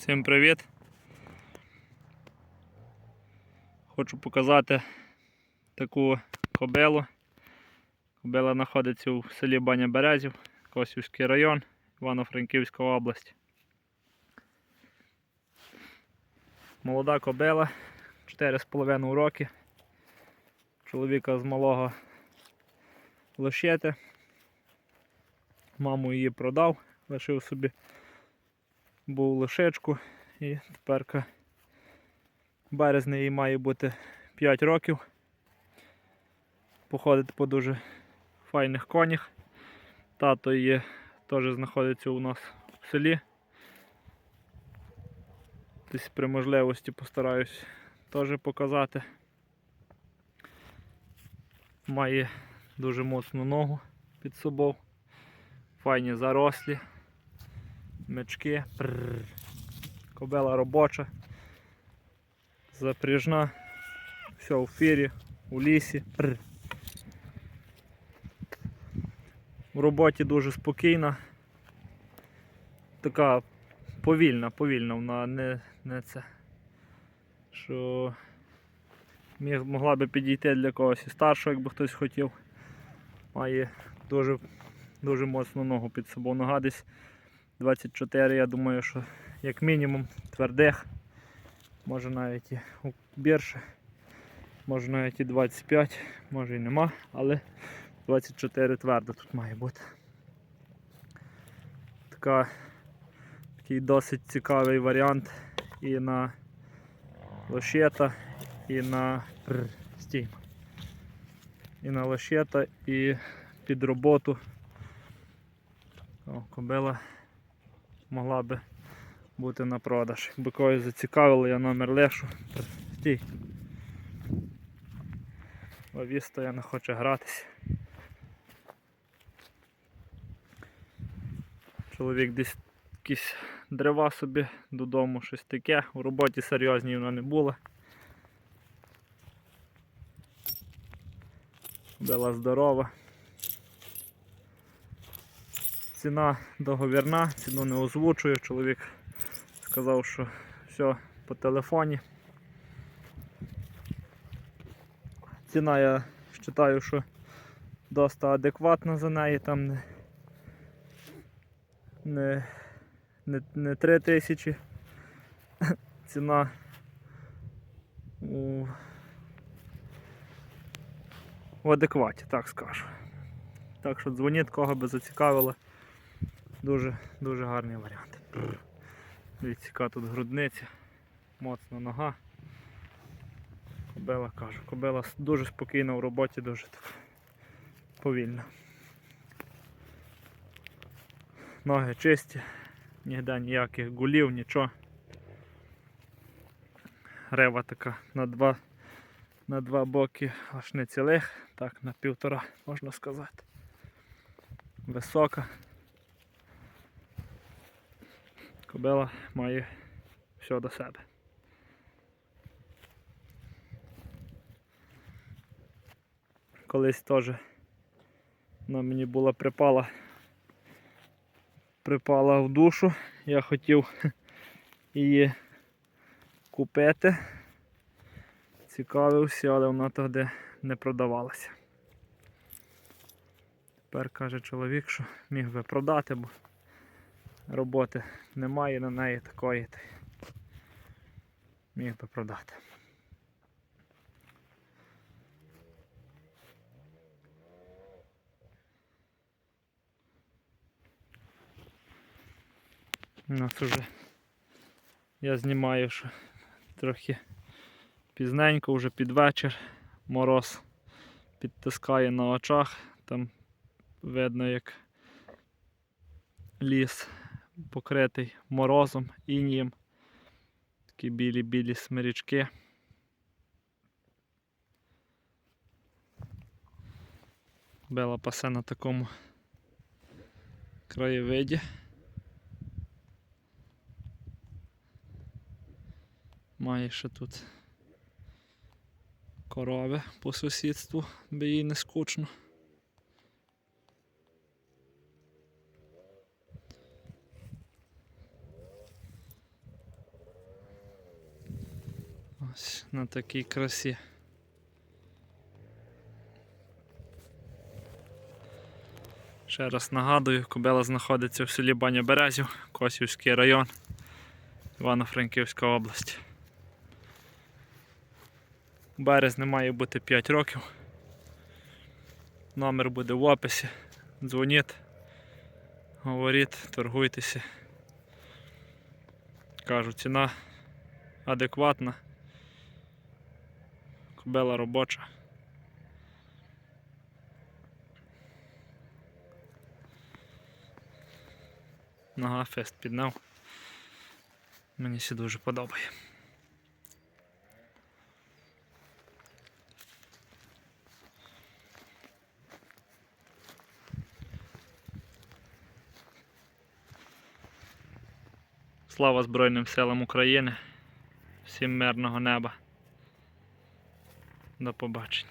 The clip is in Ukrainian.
Всім привіт! Хочу показати таку кобилу. Кобила знаходиться у селі Баня Березів, Косівський район, Івано-Франківська область. Молода кобила, 4,5 роки. Чоловіка з малого лошети. Маму її продав, лишив собі був лишечку і тепер березні їй має бути 5 років. Походить по дуже файних конях. Тато її теж знаходиться у нас в селі. Десь при можливості постараюсь теж показати. Має дуже моцну ногу під собою. Файні зарослі мечки. Прррр. Кобела робоча, запряжна, все у фірі, у лісі. Прррр. В роботі дуже спокійна. Така повільна, повільна, вона не, не це. Що міг, могла би підійти для когось і старшого, якби хтось хотів. Має дуже, дуже моцну ногу під собою. Нога десь 24, я думаю, що як мінімум твердих, може навіть і більше, може навіть і 25, може і нема, але 24 твердо тут має бути. Така, такий досить цікавий варіант і на лошета, і на Прр. І на лошета, і під роботу. О, кобила могла би бути на продаж. Якби когось зацікавило, я номер лишу. Стій. Лавіста я не хоче гратися. Чоловік десь якісь дерева собі додому, щось таке. У роботі серйозній вона не була. Була здорова. Ціна договірна, ціну не озвучую. Чоловік сказав, що все по телефоні. Ціна я вважаю, що досить адекватна за неї, там не, не, не, не 3 тисячі. Ціна у, в адекваті, так скажу. Так що дзвоніть, кого би зацікавило. Дуже дуже гарний варіант. Дивіться, яка тут грудниця, моцна нога. Кобила кажу, кобила дуже спокійна в роботі, дуже так повільна. Ноги чисті, ніде ніяких гулів, нічого. Рева така на два, на два боки аж не цілих, так на півтора можна сказати. Висока. Кобила має все до себе. Колись теж вона мені була припала, припала в душу. Я хотів її купити. Цікавився, але вона тоді не продавалася. Тепер каже чоловік, що міг би продати, бо роботи немає на неї такої. та Міг би продати. У нас уже я знімаю, що трохи пізненько, вже під вечір мороз підтискає на очах, там видно як ліс покритий морозом, інієм. Такі білі-білі смирічки. Бела пасе на такому краєвиді. Має ще тут корови по сусідству, би їй не скучно. Ось на такій красі. Ще раз нагадую, кобила знаходиться в селі Баня Березів, Косівський район, Івано-Франківська область. У березні має бути 5 років. Номер буде в описі. Дзвоніть, говоріть, торгуйтеся. Кажу, ціна адекватна. Кобила робоча. Нога фест підняв. Мені сі дуже подобає. Слава Збройним силам України. Всім мирного неба. До побачення.